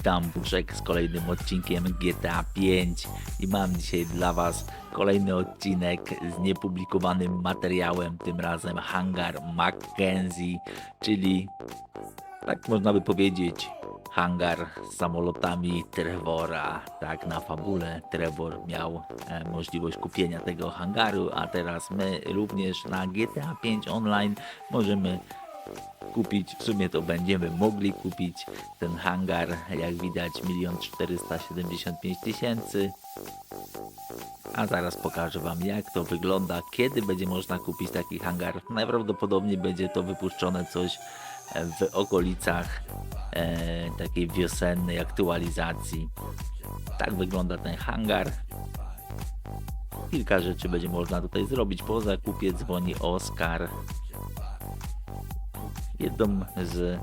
Witam Buszek z kolejnym odcinkiem GTA 5 i mam dzisiaj dla Was kolejny odcinek z niepublikowanym materiałem, tym razem Hangar Mackenzie, czyli tak można by powiedzieć hangar z samolotami Trevora. Tak na fabule Trevor miał e, możliwość kupienia tego hangaru, a teraz my również na GTA 5 Online możemy kupić, w sumie to będziemy mogli kupić ten hangar, jak widać 1 475 tysięcy. A zaraz pokażę Wam jak to wygląda, kiedy będzie można kupić taki hangar. Najprawdopodobniej będzie to wypuszczone coś e, w okolicach e, takiej wiosennej aktualizacji. Tak wygląda ten hangar. Kilka rzeczy będzie można tutaj zrobić. Po zakupie dzwoni Oskar. Jedną z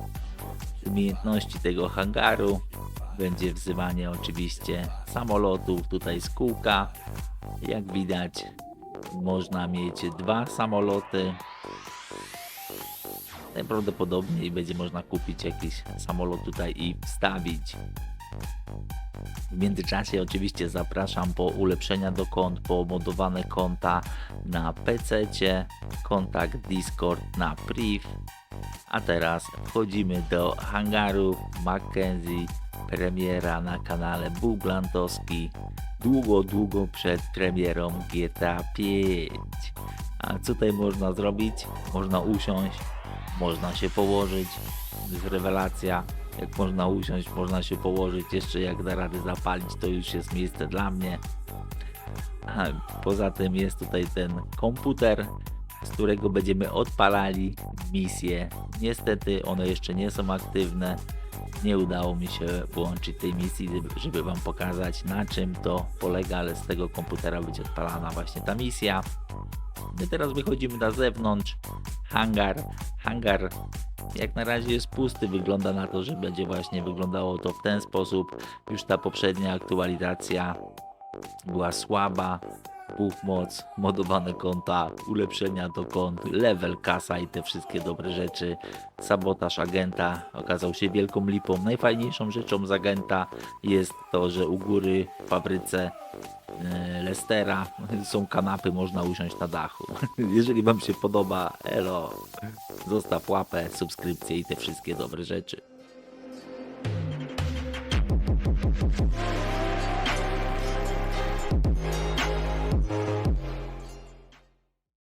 umiejętności tego hangaru będzie wzywanie oczywiście samolotów tutaj z kółka. Jak widać można mieć dwa samoloty. Najprawdopodobniej będzie można kupić jakiś samolot tutaj i wstawić. W międzyczasie oczywiście zapraszam po ulepszenia do kont, po modowane konta na PC, kontakt Discord na priv. A teraz wchodzimy do hangaru Mackenzie, premiera na kanale Buglantowski. Długo, długo przed premierą GTA 5. A co tutaj można zrobić? Można usiąść, można się położyć. To jest rewelacja. Jak można usiąść, można się położyć. Jeszcze jak da radę zapalić, to już jest miejsce dla mnie. A poza tym jest tutaj ten komputer, z którego będziemy odpalali misje. Niestety one jeszcze nie są aktywne. Nie udało mi się włączyć tej misji, żeby Wam pokazać na czym to polega, ale z tego komputera będzie odpalana właśnie ta misja. My teraz wychodzimy na zewnątrz. Hangar. Hangar jak na razie jest pusty. Wygląda na to, że będzie właśnie wyglądało to w ten sposób. Już ta poprzednia aktualizacja była słaba. Buch moc, modowane konta, ulepszenia do kont, level kasa i te wszystkie dobre rzeczy. Sabotaż agenta okazał się wielką lipą. Najfajniejszą rzeczą z agenta jest to, że u góry w fabryce e, Lestera są kanapy, można usiąść na dachu. Jeżeli Wam się podoba, elo, zostaw łapę, subskrypcję i te wszystkie dobre rzeczy.